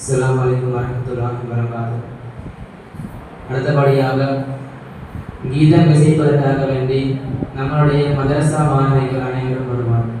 அஸ்லாம் வலைக்கம் வரமத்துல்லாஹி வரகாத்து அடுத்தபடியாக கீதம் இசைப்பதற்காக வேண்டி நம்மளுடைய மதரசா மாணவிகள் அனைவரும் வருவார்கள்.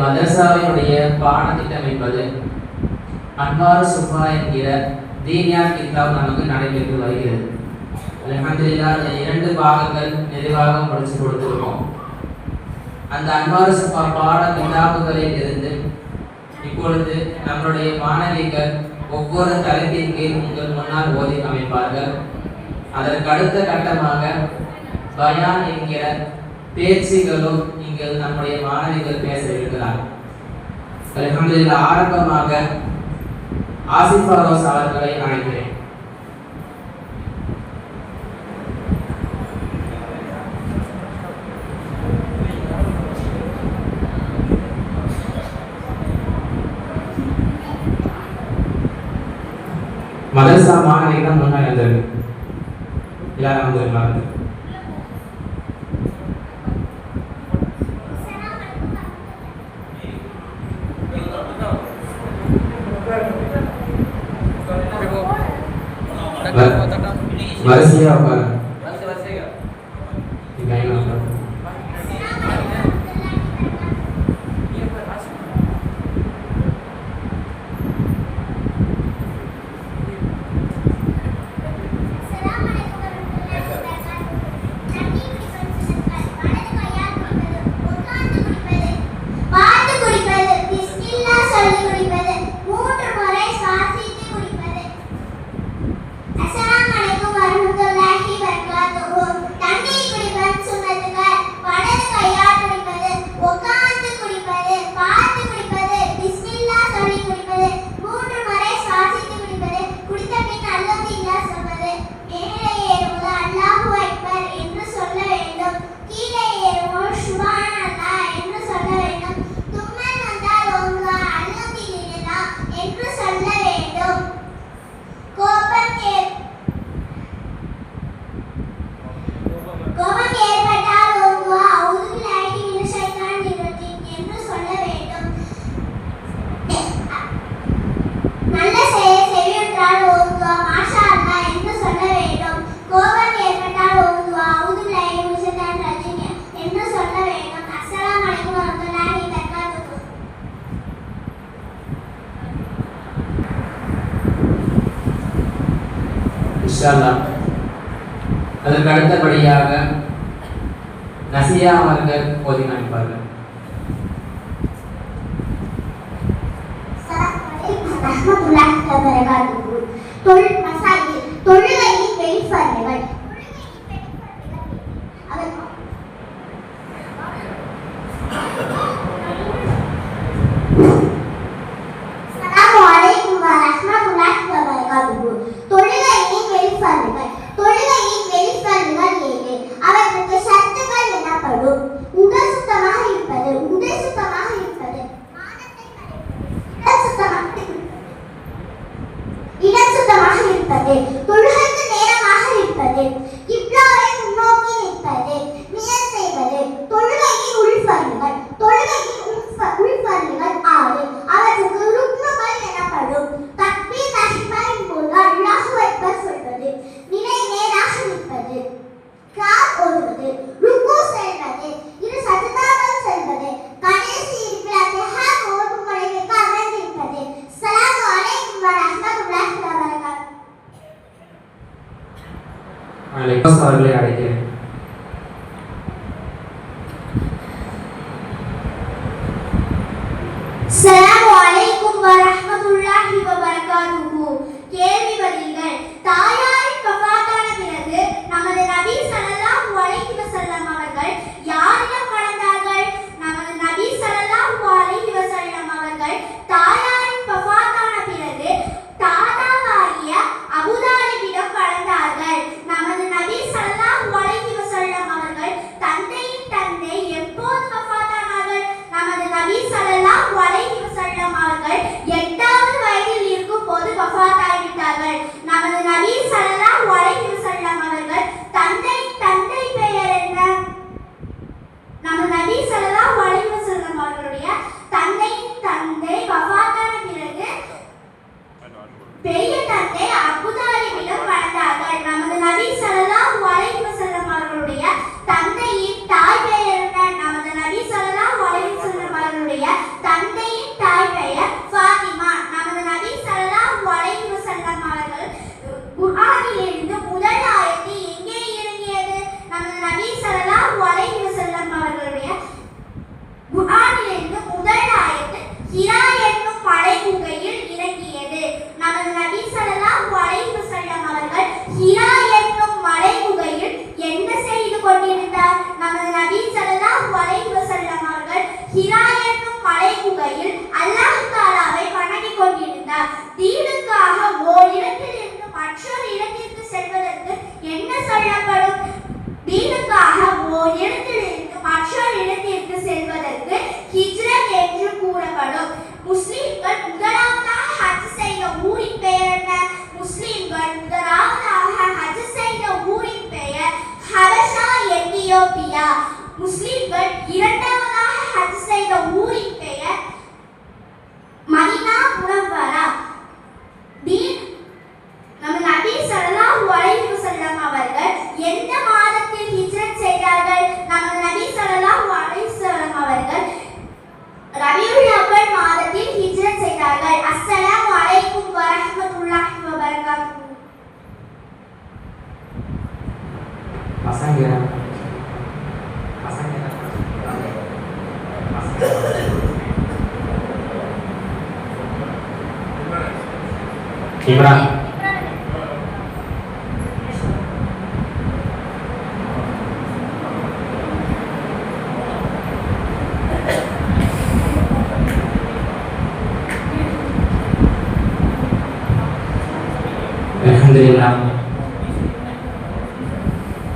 மதரசாவினுடைய பாடத்திட்டம் என்பது அன்வார் சுஃபா என்கிற தீனியார் கிதாப் நமக்கு நடைபெற்று வருகிறது. அல்ஹம்துலில்லாஹ் இரண்டு பாகங்கள் நிறைவாக முடிச்சு கொடுத்துருக்கோம். அந்த அன்வார் சுஃபா பாட கிதாபுகளில் இருந்து இப்பொழுது நம்மளுடைய மாணவிகள் ஒவ்வொரு தலைப்பின் கீழ் உங்கள் முன்னால் ஓதி அமைப்பார்கள். அதற்கு அடுத்த கட்டமாக பயான் என்கிற பேச்சுகளும் நீங்கள் நம்முடைய மாணவிகள் பேச இருக்கிறார் அல்ஹம்துலில்லாஹ் ஆரம்பமாக ஆசிஃபா ரோஸ் அவர்களை அழைக்கிறேன். மதரசா மாணவிகள் முன்னாடி வந்திருக்கு எல்லாரும் வந்து வரிசையா உட்காரு இன்ஷால்லா அதற்கு அடுத்தபடியாக நசியா அவர்கள் ஓதி காமிப்பார்கள் 都 நான் லெக்சார்களை அடைகிறேன் pasang ya pasang ya pasang Imran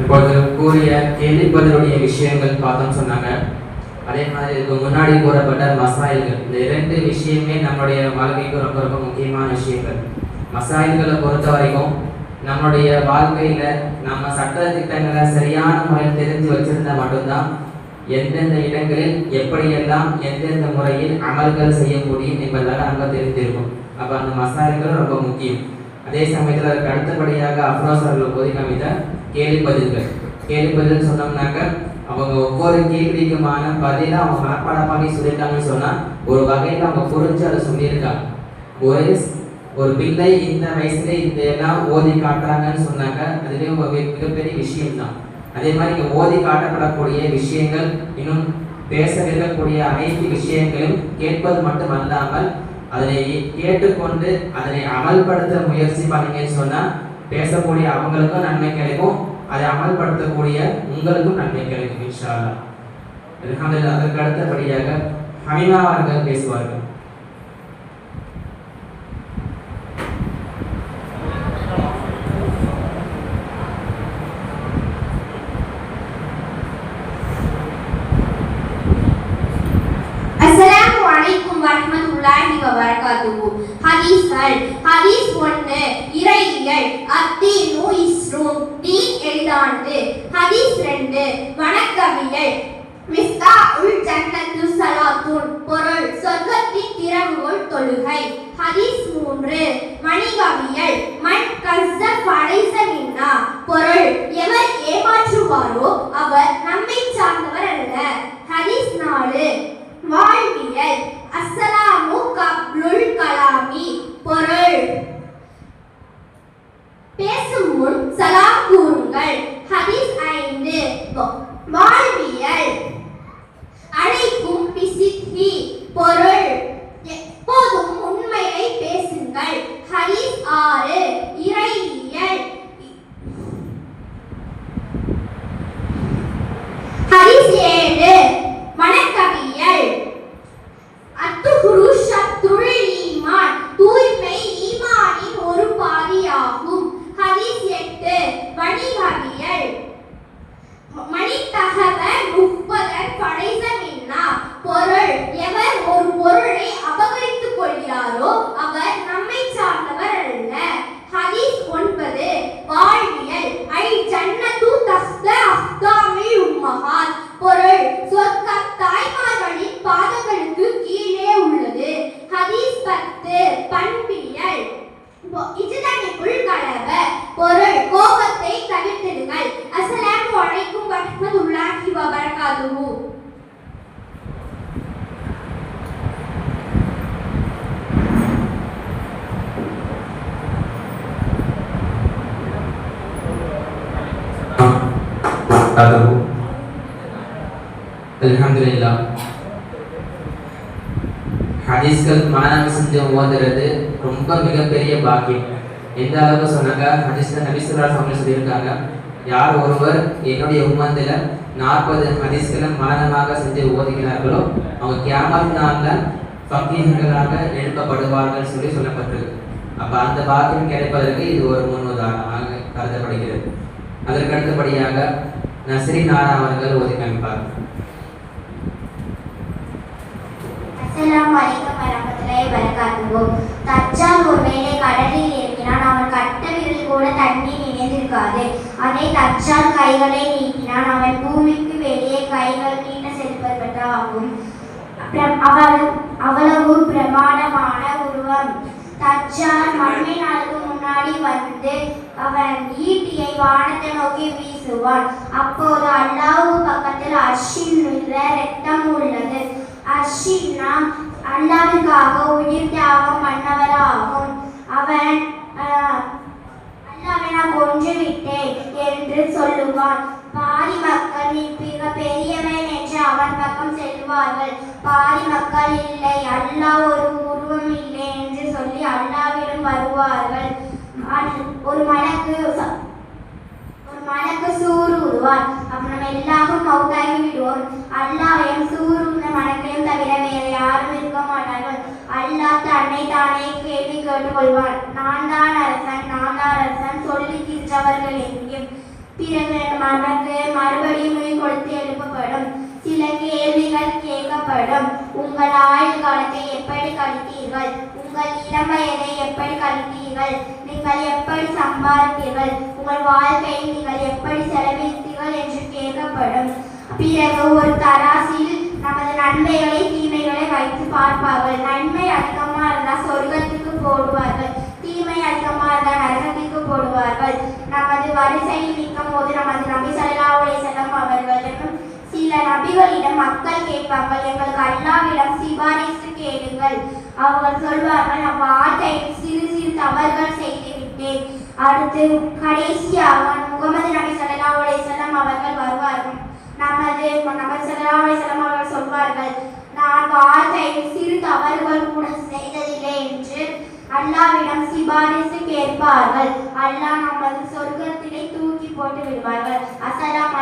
இப்பொழுது கூறிய கேள்விப்பதனுடைய விஷயங்கள் பார்த்தோம்னு சொன்னாங்க. அதே மாதிரி இதுக்கு முன்னாடி கூறப்பட்ட மசாயில்கள். இந்த இரண்டு விஷயமே நம்மளுடைய வாழ்க்கைக்கு ரொம்ப ரொம்ப முக்கியமான விஷயங்கள். மசாயில்களை பொறுத்த வரைக்கும் நம்மளுடைய வாழ்க்கையில் நம்ம சட்ட திட்டங்களை சரியான முறையில் தெரிஞ்சு வச்சிருந்தா மட்டும்தான் எந்தெந்த இடங்களில் எப்படியெல்லாம் எந்தெந்த முறையில் அமல்கள் செய்ய முடியும் என்பதெல்லாம் நமக்கு தெரிஞ்சிருக்கும் அப்போ அந்த மசாயில்கள் ரொம்ப முக்கியம். அதே சமயத்தில் அதுக்கு அடுத்தபடியாக அஃப்ரோஸ் அவர்கள் போதி கவிதை கேள்வி பதில்கள். கேள்வி பதில் சொன்னோம்னாக்க அவங்க ஒவ்வொரு கேள்விக்குமான பதில அவங்க மனப்பாடம் பண்ணி சொல்லியிருக்காங்கன்னு சொன்னால் ஒரு வகையில் அவங்க புரிஞ்சு அதை சொல்லியிருக்காங்க. ஒரு ஒரு பிள்ளை இந்த வயசுல இந்த எல்லாம் ஓதி காட்டுறாங்கன்னு சொன்னாங்க அதுலேயும் ஒரு மிகப்பெரிய விஷயம் தான் அதே மாதிரி இங்கே ஓதி காட்டப்படக்கூடிய விஷயங்கள் இன்னும் பேசவிருக்கக்கூடிய அனைத்து விஷயங்களும் கேட்பது மட்டும் அல்லாமல் அதனை கேட்டுக்கொண்டு அதனை அமல்படுத்த முயற்சி பண்ணுங்கன்னு சொன்னால் பேசக்கூடிய அவங்களுக்கும் நன்மை கிடைக்கும். அதை அமல்படுத்தக்கூடிய உங்களுக்கும் நன்மை கிடைக்கும் இன்ஷா அல்லாஹ் அதற்கு அடுத்தபடியாக ஹமிமா அவர்கள் பேசுவார்கள் அஸ்ஸலாமு அலைக்கும் வரஹ்மத்துல்லாஹி வபரகாத்துஹு ஹதீஸ்கள் ஹதீஸ் ஒன்று இறையியல் அத்தீனு இஸ்ரும் தீன் எளிதானது ஹதீஸ் ரெண்டு வணக்கவியல் மிஸ்தா உல் ஜன்னத்து சலாத்துன் பொருள் சொர்க்கத்தின் திறவுகோல் தொழுகை. ஹதீஸ் மூன்று வணிகவியல் மண் கஸ்ஸ படைச மின்னா பொருள் எவர் ஏமாற்றுவாரோ அவர் நம்மை சார்ந்தவர் அல்ல. ஹதீஸ் நாலு வாழ்வியல் அஸ்ஸலாமு கப்லுல் கலாமி. பொருள் பேசும் முன் சலாம் கூறுங்கள். ஹதீஸ் ஐந்து வ- வாழ்வியல் அழைக்கும் பிசித்தி பொருள் எப்போதும் உண்மையை பேசுங்கள் ஹதீஸ் ஆறு இறையியல் ஹதீஸ் ஏழு வணக்கவியல் அத்துகுரு ஷத்ருல் ஈமான் தூய்மை ஈமானின் ஒரு பாதியாகும் ஹதீஸ் எட்டு வணிகவியல் மணித்தகவ முப்பதன் படைச மின்னா பொருள் எவர் ஒரு பொருளை அபகரித்துக் கொள்கிறாரோ அவர் நம்மை சார்ந்தவர் அல்ல ஹதீஸ் ஒன்பது வாழ்வியல் ஐ ஜன்னத்து தஸ்த அஃதாமில் உம்மஹாத் பொருள் சொர்க்கம் தாய்மார்களின் பாதங்களுக்கு கீழே உள்ளது ஹதீஸ் பத்து பண்பியல் இஜ்தனிக்குள் கலவ பொருள் கோபத்தை தவிர்த்திடுங்கள் அஸ்ஸலாமு அலைக்கும் வரஹ்மத்துல்லாஹி வபரகாத்துஹு அதுவு அல்ஹம்துலில்லாஹ் ஹதீஸ்கள் மனநம் செஞ்சு ஓதுறது ரொம்ப மிகப்பெரிய பாக்கியம். எந்த அளவுக்கு சொன்னாங்க? ஹதீஸ்ல நபிசுல்லா அவங்க சொல்லியிருக்காங்க யார் ஒருவர் என்னுடைய உம்மந்தில நாற்பது ஹதீஸ்களை மனநமாக செஞ்சு ஓதுகிறார்களோ அவங்க கியாமத் நாளில் ஃபக்கீர்களாக எழுப்பப்படுவார்கள் சொல்லி சொல்லப்பட்டிருக்கு அப்போ அந்த பாக்கியம் கிடைப்பதற்கு இது ஒரு முன் உதாரணமாக கருதப்படுகிறது. அதற்கு அடுத்தபடியாக நஸ்ரி நாரா அவர்கள் ஒதுக்கி அமைப்பார் அஸ்ஸலாமு அலைக்கும் வரஹ்மத்துல்லாஹி வபரகாத்துஹு. தச்சால் ஒருவேளை கடலில் இறங்கினான் அவன் கட்ட விரல் கூட தண்ணீர் நினைந்திருக்காது அதை தச்சால் கைகளை நீட்டினான் அவன். பூமிக்கு வெளியே கைகள் நீட்ட செல்வதாகும் பிர- அவ்வளவு அவ்வளவு பிரமாண்டமான உருவம். தச்சால் மண்ணின் அளவு முன்னாடி வந்து அவன் ஈட்டியை வானத்தை நோக்கி வீசுவான். அப்போது அல்லாஹ் பக்கத்தில் அஷின் உள்ள ரத்தம் உள்ளது. அஷின்னா அல்லாவிற்காக உயிர் தியாகம் பண்ணவராகும். அவன் ஆஹ், அல்லாவை நான் கொன்று விட்டேன் என்று சொல்லுவான் பாதி மக்கள் நீ மிக பெரியவன் என்று அவன் பக்கம் செல்வார்கள். பாதி மக்கள் இல்லை அல்லாஹ் ஒரு உருவம் இல்லை என்று சொல்லி அல்லாவிடம் வருவார்கள். அல்- ஒரு மனக்கு ஒரு மனக்கு சூறு உருவான் அப்ப நம்ம எல்லாரும் மௌத்தாகி விடுவோம். அல்லாவையும் சூறு உண்ண தவிர வேறு யாரும் இருக்க மாட்டார்கள். அல்லாஹ் தன்னை தானே கேள்வி கேட்டுக்கொள்வான் நான் தான் அரசன் நான் தான் அரசன் சொல்லி தீர்த்தவர்கள் எங்கேயும் பிறகு மனக்கு மறுபடியும் கொடுத்து எழுப்பப்படும். சில கேள்விகள் கேட்கப்படும். உங்கள் ஆயுள் காலத்தை எப்படி கழித்தீர்கள்? உங்கள் இளம் வயதை எப்படி கழித்தீர்கள்? நீங்கள் எப்படி சம்பாதித்தீர்கள்? உங்கள் வாழ்க்கையை நீங்கள் எப்படி செலவித்தீர்கள் என்று கேட்கப்படும். பிறகு ஒரு தராசில் நமது நன்மைகளை தீமைகளை வைத்து பார்ப்பார்கள். நன்மை அதிகமா இருந்தால் சொர்க்கத்துக்கு போடுவார்கள். தீமை அதிகமா இருந்தால் நரகத்துக்கு போடுவார்கள். நமது வரிசையில் நிற்கும் போது நமது நபி ஸல்லல்லாஹு அலைஹி அவர்களிடம் சில நபிகளிடம் மக்கள் கேட்பார்கள். எங்களுக்கு அல்லாவிடம் சிபாரிசு கேளுங்கள். அவர்கள் சொல்வார்கள் நம் வார்த்தையில் சிறு சிறு தவறுகள் செய்து விட்டேன். அடுத்து கடைசியாக முகமது நபி சல்லாவுடைய அலைஹி அவர்கள் வருவார்கள். நமது நமது ஸல்லல்லாஹு அவர்கள் சொல்வார்கள் நான் வாழ்க்கையில் சிறு தவறுகள் கூட செய்ததில்லை என்று அல்லாவிடம் சிபாரிசு கேட்பார்கள். அல்லாஹ் நமது சொர்க்கத்திலே தூக்கி போட்டு விடுவார்கள். அஸ்ஸலாமு